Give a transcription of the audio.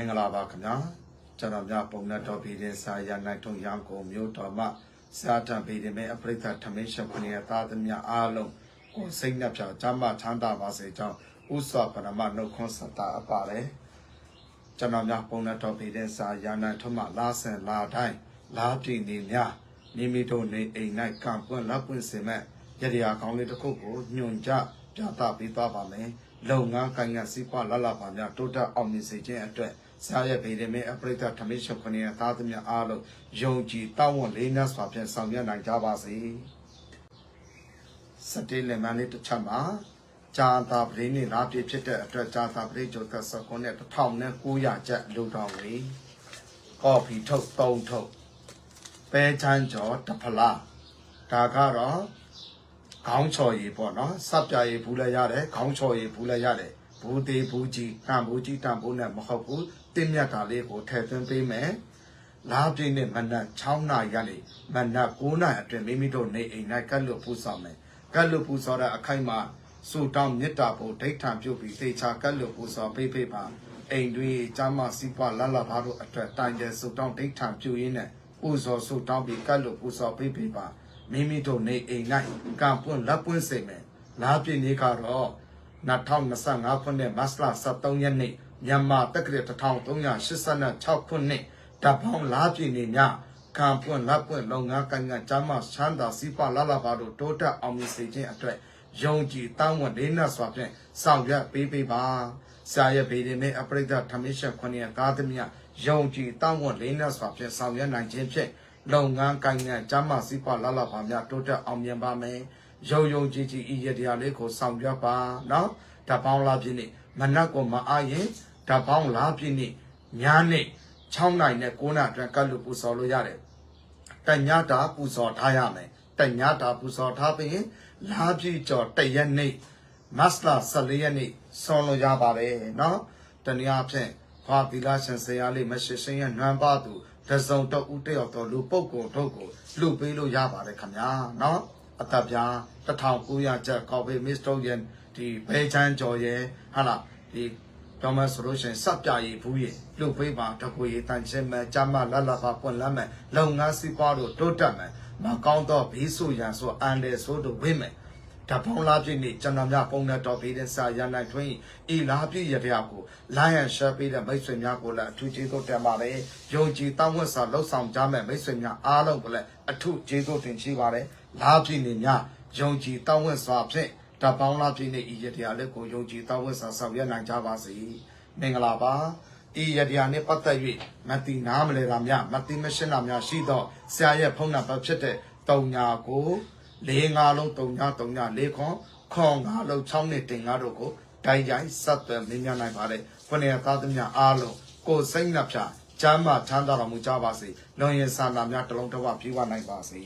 င်္ဂလာပါခင်ဗျာကျွန်တော်များပုံနဲ့တော်ပြည်တဲ့စာရနိုင်ထုံရန်ကုန်မြို့တော်မှာစာတံပြည်တဲ့မဲ့အပရိသတ်ထမင်းရှက်ခွင့်ရသားသမီးအားလုံးကိုစိတ်နှပြချမ်းသာချမ်းသာပါစေကြောင်းဥစွာပရမနှုတ်ခွန်းဆက်တာအပ်ပါတယ်ကျွန်တော်များပုံနဲ့တော်ပြည်တဲ့စာရနိုင်ထုံမှာလာဆန်လာတိုင်းလာပြည်နေများမိမိတို့နေအိမ်၌ကံပွင့်လက်ပွင့်စင်မဲ့ရတရားကောင်းလေးတစ်ခုကိုညွန်ကြပြသပေးသွားပါမယ်လုပ်ငန်းကိုင်ငန်းစီးပွားလလပါများတိုးတက်အောင်မြင်စေခြင်းအတွက် ဆရာရဲ့ဗေဒမေအပရိသတ်ထမင်းချုပ်ခဏရသားသမီးအားလုံးယုံကြည်တောင်းဝန်လေးနတ်စွာဖြင့်ဆောင်ရွက်နိုင်ကြပါစေစတေးလမန်လေးတစ်ချက်မှာဂျာတာပရိနေလာပြည့်ဖြစ်တဲ့အတွက်ဂျာတာပရိကျော်သက်စကွန်နဲ့1900ကျပ်လူတော်ဝေကော်ဖီထုတ်3ထုတ်ပဲချမ်းကျော်တစ်ဖလားဒါကတော့ခေါင်းချော်ရည်ပေါ့နော်စပ်ပြရည်ဘူးလည်းရတယ်ခေါင်းချော်ရည်ဘူးလည်းရတယ် ဘူးသေးဘူးကြီးတန်ဘူးကြီးတန်ဘူးနဲ့မဟုတ်ဘူးတင်းမြတ်တာလေးကိုထည့်သွင်းပေးမယ်လားပြည့်နဲ့မနက်6နာရီကနေမနက်9နာရီအတွင်းမိမိတို့နေအိမ်၌ကတ်လို့ပူဆောင်မယ်ကတ်လို့ပူဆောင်တဲ့အခိုက်မှာစူတောင်းမေတ္တာဖို့ဒိဋ္ဌံပြုတ်ပြီးသေချာကတ်လို့ပူဆောင်ပေးပေးပါအိမ်တွေကျမ်းမစီးပွားလလဘာတို့အတွက်တိုင်တယ်စူတောင်းဒိဋ္ဌံပြုတ်ရင်းနဲ့ပူဇော်စူတောင်းပြီးကတ်လို့ပူဆောင်ပေးပေးပါမိမိတို့နေအိမ်၌ကံပွင့်လက်ပွင့်စိတ်မယ်လားပြည့်နေကတော့ 2025ခုနှစ်မတ်လ23ရက်နေ့မြန်မာတက္ကရာ1386ခုနှစ်တပေါင်းလားပြည့်နေညကံပွင့်လက်ပွင့်လုပ်ငန်းကိုင်ငံကျမ်းမချမ်းသာစီးပွားလလဘာတို့တိုးတက်အောင်မြင်စေခြင်းအတွက်ယုံကြည်တောင်းဝန်လေးနတ်စွာဖြင့်ဆောင်ရွက်ပေးပေးပါဆရာရဲ့ဗေဒင်နဲ့အပရိဒတ်ထမင်းရှက်ခွင့်ရကားသမီးယုံကြည်တောင်းဝန်လေးနတ်စွာဖြင့်ဆောင်ရွက်နိုင်ခြင်းဖြင့်လုပ်ငန်းကိုင်ငံကျမ်းမစီးပွားလလဘာများတိုးတက်အောင်မြင်ပါမယ် ယုံယုံကြည်ကြည်ဤရတရားလေးကိုဆောင်ရွက်ပါနော်တပေါင်းလားပြည့်နေ့မနက်ကိုမအားရင်တပေါင်းလားပြည့်နေ့ညနေ6နိုင်နဲ့9နာရီအတွင်းကတ်လို့ပူစော်လို့ရတယ်တညတာပူစော်ထားရမယ်တညတာပူစော်ထားပြီးလားပြည့်ကျော်တရက်နေ့မတ်လ14ရက်နေ့ဆောင်းလို့ရပါတယ်နော်တနည်းအားဖြင့်ခွာသီလရှင်ဆရာလေးမရှိရှင်ရဲ့နွမ်းပါသူတစုံတဦးတယောက်တော်လူပုဂ္ဂိုလ်တို့ကိုလူပေးလို့ရပါတယ်ခင်ဗျာနော် အသက်ပြား1900ကျပ်ကောက်ပေးမစ္စတိုယန်ဒီဘဲချမ်းကျော်ရဲ့ဟာလားဒီပြောမဆိုလို့ရှိရင်စပ်ပြရည်ဘူးရည်လူပေးပါတကူရည်တန်ချင်းမဲ့ကြမ်းမလတ်လပါပွင့်လမ်းမဲ့လုပ်ငန်းစီးပွားတို့တိုးတက်မယ်မကောင်းတော့ဘေးဆိုရန်ဆိုအန်တယ်ဆိုတို့ဝိမယ်တပေါင်းလားပြည့်နေ့ကျွန်တော်များပုံနဲ့တော်ပေးတဲ့စာရနိုင်ထွင်းဤလားပြည့်ရတဲ့ကိုလိုင်းရန်ရှယ်ပေးတဲ့မိတ်ဆွေများကိုလည်းအထူးကျေးဇူးတင်ပါတယ်။ယုံကြည်တောင်းဝတ်စွာလှုပ်ဆောင်ကြမဲ့မိတ်ဆွေများအားလုံးကိုလည်းအထူးကျေးဇူးတင်ရှိပါတယ်။ လားပြည့်နေ့များယုံကြည်တောင်းဝတ်စွာဖြင့်တပေါင်းလားပြည့်နေ့ဤရတဲ့လေးကိုယုံကြည်တောင်းဝတ်စွာဆောင်ရွက်နိုင်ကြပါစေ။မင်္ဂလာပါ။ဤရတရားနှင့်ပတ်သက်၍မတိနားမလဲတာများမတိမရှင်းတာများရှိတော့ဆရာရဲ့ဖုန်းနံပါတ်ဖြစ်တဲ့တုံညာကိုလေးငါလုံးတုံညာတုံညာလေးခွန်ခွန်ငါလုံး6နှစ်တင်ငါတို့ကိုတိုင်းတိုင်းဆက်သွယ်မင်းများနိုင်ပါလေခொနည်းသားသမီးအားလုံးကိုယ်စိတ်နှပြချမ်းသာချမ်းသာတော်မူကြပါစေလွန်ရင်ဆန္ဒများတလုံးတစ်ဝပြေဝနိုင်ပါစေ